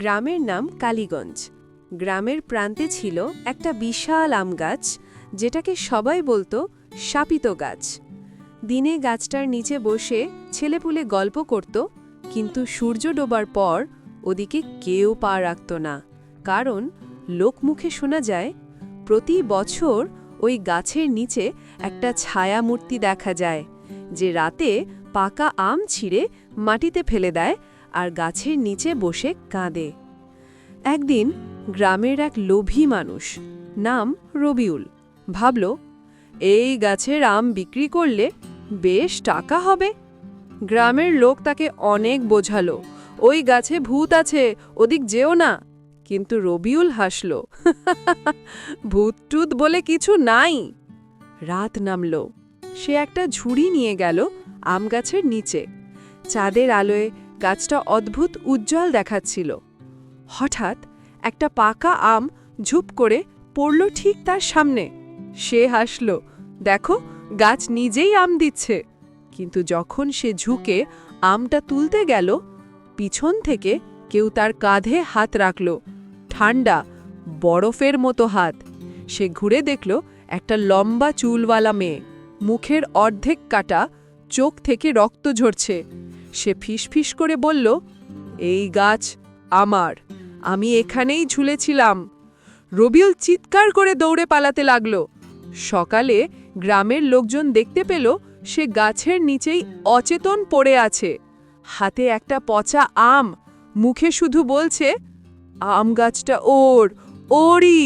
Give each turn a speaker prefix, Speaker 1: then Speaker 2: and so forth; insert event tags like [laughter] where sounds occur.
Speaker 1: গ্রামের নাম কালীগঞ্জ। গ্রামের প্রান্তে ছিল একটা বিশাল আম গাছ, যেটাকে সবাই বলতো শাপিত গাছ। দিনে গাছটার নিচে বসে ছেলেপুলে গল্প করত, কিন্তু সূর্য ডোবার পর ওদিকে কেউ পা রাখত না। কারণ লোকমুখে শোনা যায়, প্রতি বছর ওই গাছের নিচে একটা ছায়া মূর্তি দেখা যায়, যে রাতে পাকা আম ছিঁড়ে মাটিতে ফেলে দেয় আর গাছের নিচে বসে কাঁদে। একদিন গ্রামের এক লোভী মানুষ নাম রবিউল ভাবল, এই গাছের আম বিক্রি করলে বেশ টাকা হবে। গ্রামের লোক তাকে অনেক বোঝালো, ওই গাছে ভূত আছে, ওদিক যেও না। কিন্তু রবিউল হাসল [laughs] ভূত টুত বলে কিছু নাই। রাত নামল, সে একটা ঝুড়ি নিয়ে গেল আম গাছের নিচে। চাঁদের আলোয় গাছটা অদ্ভুত উজ্জ্বল দেখাচ্ছিল। হঠাৎ একটা পাকা আম ঝুপ করে পড়ল ঠিক তার সামনে। সে হাসল, দেখো, গাছ নিজেই আম দিচ্ছে। কিন্তু যখন সে ঝুঁকে আমটা তুলতে গেল, পিছন থেকে কেউ তার কাঁধে হাত রাখল। ঠান্ডা, বরফের মতো হাত। সে ঘুরে দেখল একটা লম্বা চুলওয়ালা মেয়ে। মুখের অর্ধেক কাটা, চোখ থেকে রক্ত ঝরছে। সে ফিসফিস করে বলল, এই গাছ আমার, আমি এখানেই ঝুলেছিলাম। রবিউল চিৎকার করে দৌড়ে পালাতে লাগল। সকালে গ্রামের লোকজন দেখতে পেল সে গাছের নিচেই অচেতন পড়ে আছে। হাতে একটা পচা আম, মুখে শুধু বলছে, আম গাছটা ওর, ওরই।